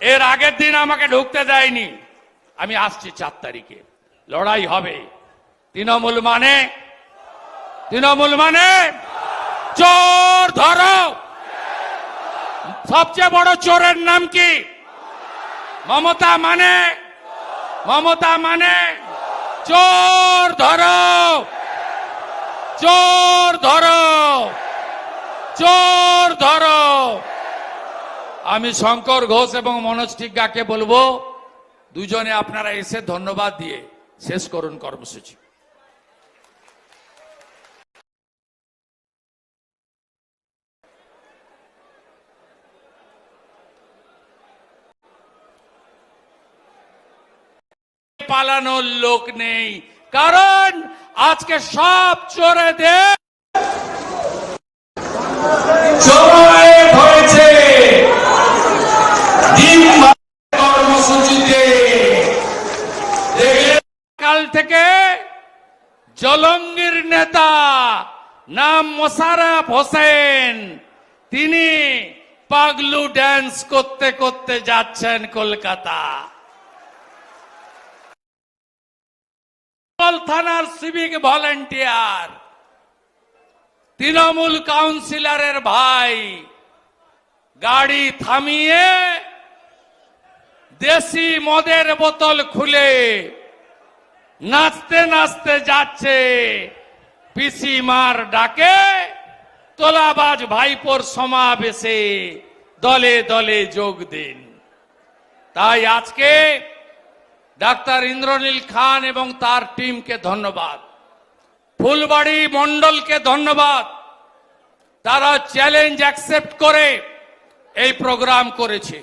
এর আগের দিন আমাকে ঢুকতে দেয়নি। আমি আসছি চার তারিখে। লড়াই হবে। তৃণমূল মানে? তৃণমূল মানে? চোর ধরো! সবচেয়ে বড় চোরের নাম কি? মমতা মানে? মমতা মানে? চোর ধরো! চোর ধরো! চোর ধরো! আমি শঙ্কর ঘোষ এবং মনোজ টিগ্গাকে বলব, দুজনে আপনারা এসে ধন্যবাদ দিয়ে শেষ করুন কর্মসূচি। পালানোর লোক নেই, কারণ আজকে সব চোরেদের সময় থেকে জলঙ্গির নেতা নাম মোশারফ হোসেন। তিনি পাগলু ড্যান্স করতে করতে যাচ্ছেন কলকাতা। থানার সিভিক ভলেন্টিয়ার তৃণমূল কাউন্সিলরের ভাই, গাড়ি থামিয়ে দেশি মদের বোতল খুলে নাচতে নাচতে যাচ্ছে। পিসিমার ডাকে তোলাবাজ ভাইপোর সমাবেশে দলে দলে যোগ দিন। তাই আজকে ডাক্তার ইন্দ্রনীল খান এবং তার টিমকে ধন্যবাদ। ফুলবাড়ি মন্ডলকে ধন্যবাদ। তারা চ্যালেঞ্জ অ্যাকসেপ্ট করে এই প্রোগ্রাম করেছে।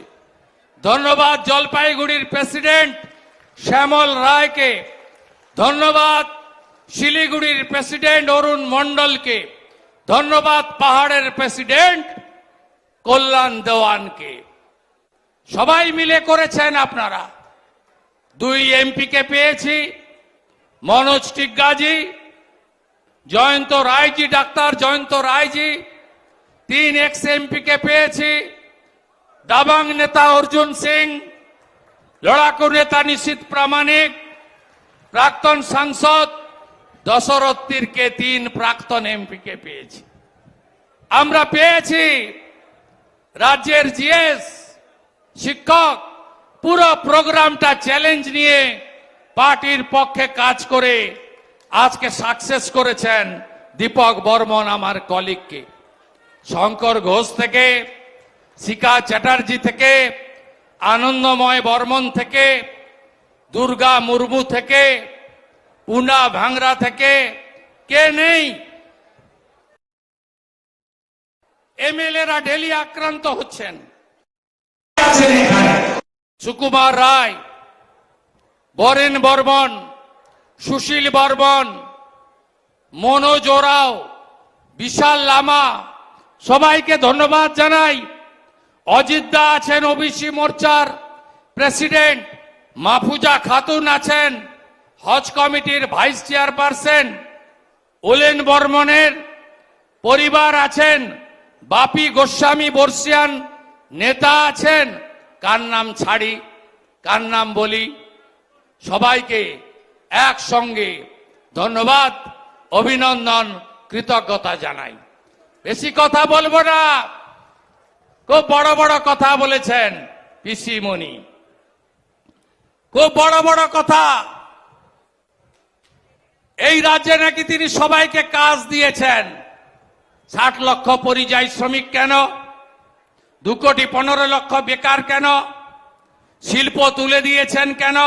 ধন্যবাদ জলপাইগুড়ির প্রেসিডেন্ট শ্যামল রায়কে। ধন্যবাদ শিলিগুড়ির প্রেসিডেন্ট অরুণ মন্ডলকে ধন্যবাদ পাহাড়ের প্রেসিডেন্ট কল্যাণ দেওয়ানকে। সবাই মিলে করেছেন আপনারা। দুই এমপিকে পেয়েছি, মনোজ টিগ্গাজি, জয়ন্ত রায়জি, ডাক্তার জয়ন্ত রায়জি। তিন এক্স এমপিকে পেয়েছি, দাবাং নেতা অর্জুন সিং, লড়াকু নেতা নিশীত প্রামাণিক প্রাক্তন সাংসদ দশরথ তীরকে তিন প্রাক্তন এমপিকে পেয়েছি। আমরা পেয়েছি রাজ্যের জিএস, শিক্ষক, পুরো প্রোগ্রামটা চ্যালেঞ্জ নিয়ে পার্টির পক্ষে কাজ করে আজকে সাকসেস করেছেন দীপক বর্মন আমার কলিগকে। শঙ্কর ঘোষ থেকে শিকা চ্যাটার্জি থেকে, আনন্দময় বর্মন থেকে দুর্গা মুর্মু থেকে পুনা ভাংরা থেকে, কে নেই? এমএলএরা ডেলি আক্রান্ত হচ্ছেন। সুকুমার রায়, বরেন বর্মন, সুশীল বর্মন, মনোজ ওরাও, বিশাল লামা, সবাইকে ধন্যবাদ জানাই। অজিত দা আছেন ওবিসি মোর্চার প্রেসিডেন্ট। মাহফুজা খাতুন আছেন, হজ কমিটির ভাইস চেয়ারপারসন ওলেন বর্মনের পরিবার আছেন, বাপি গোস্বামী বর্ষিয়ান নেতা আছেন, কার নাম ছাড়ি, কার নাম বলি, সবাইকে একসঙ্গে ধন্যবাদ, অভিনন্দন, কৃতজ্ঞতা জানাই। বেশি কথা বলব না, খুব বড় বড় কথা বলেছেন পিসিমণি। খুব বড় বড় কথা। এই রাজ্যে নাকি তিনি সবাইকে কাজ দিয়েছেন। ষাট লক্ষ পরিযায়ী শ্রমিক কেন? দু কোটি পনেরো লক্ষ বেকার কেন? শিল্প তুলে দিয়েছেন কেন?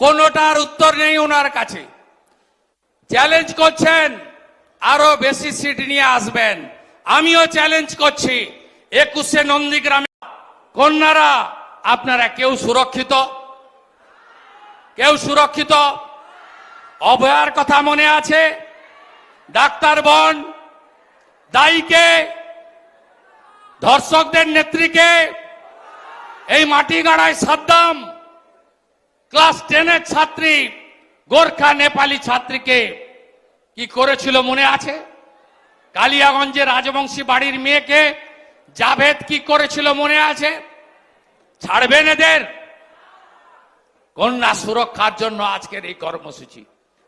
কোনোটার উত্তর নেই ওনার কাছে। চ্যালেঞ্জ করছেন, আরও বেশি সিট নিয়ে আসবেন। আমিও চ্যালেঞ্জ করছি। একুশে নন্দীগ্রামে কন্যারা, আপনারা কেউ সুরক্ষিত? কেউ সুরক্ষিত? অভয়ার কথা মনে আছে? ডাক্তার বন দায়ীকে ধর্ষকদের নেত্রীকে, এই মাটিগাড়ায় সাদ্দাম, ক্লাস টেনের ছাত্রী, গোর্খা নেপালি ছাত্রীকে কি করেছিল মনে আছে? কালিয়াগঞ্জে রাজবংশী বাড়ির মেয়েকে জাভেদ কি করেছিল মনে আছে? ছাড়বেন এদের? কন্যা সুরক্ষার জন্য আজকের এই কর্মসূচি।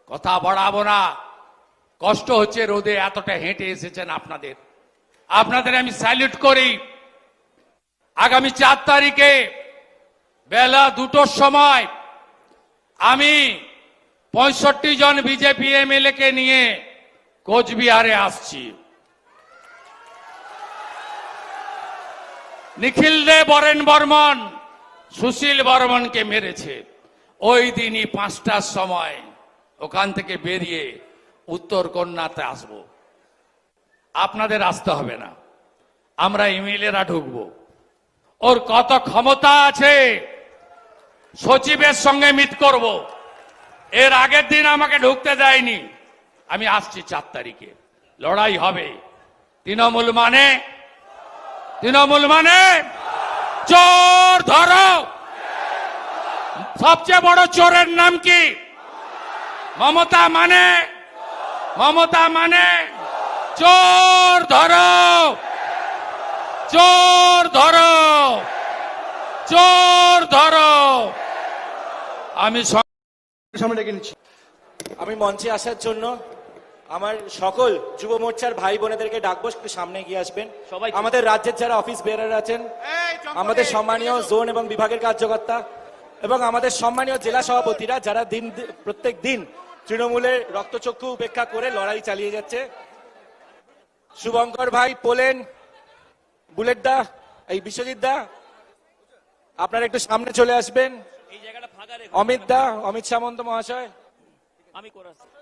কথা বাড়াবো না। কষ্ট হচ্ছে, রোদে এতটা হেঁটে এসেছেন আপনাদের। আপনাদের আমি স্যালিউট করি। আগামী চার তারিখে বেলা দুটোর সময় আমি পঁয়ষট্টি জন বিজেপি এমএলএ কে নিয়ে কোচবিহারে আসছি। নিখিল দে, বরেন বর্মন, সুশীল বর্মনকে মেরেছে। ওই দিনই পাঁচটার সময় ওখান থেকে বেরিয়ে উত্তর কন্যাতে আসব। আপনাদের আসতে হবে না। আমরা ইমেলেরা ঢুকবো। ওর কত ক্ষমতা আছে, সচিবের সঙ্গে মিট করব। এর আগের দিন আমাকে ঢুকতে দেয়নি। আমি আসছি চার তারিখে। লড়াই হবে। তৃণমূল মানে? তৃণমূল মানে? চোর ধরো! সবচেয়ে বড় চোরের নাম কি? মমতা মানে? মমতা মানে? চোর ধরো। চোর ধরো। চোর ধরো। আমি সামনে ডেকে নিচ্ছি। আমি মঞ্চে আসার জন্য আমার সকল যুব মোর্চার ভাই বোনেদেরকে ডাকবো একটু সামনে গিয়ে আসবেন। সবাই আমাদের রাজ্যের যারা অফিস বেয়ারার আছেন আমাদের সম্মানীয় জোন এবং বিভাগের কার্যকর্তা এবং আমাদের সম্মানীয় জেলা সভাপতিরা যারা দিন প্রত্যেক দিন তৃণমূলের রক্তচক্ষু উপেক্ষা করে লড়াই চালিয়ে যাচ্ছে। শুভঙ্কর ভাই পোলেন বুলেট দা এই বিশ্বজিৎ দা আপনারা একটু সামনে চলে আসবেন। এই জায়গাটা ফাঁকা রেখো। অমিত দা অমিত সামন্ত মহাশয়। আমি করাচ্ছি।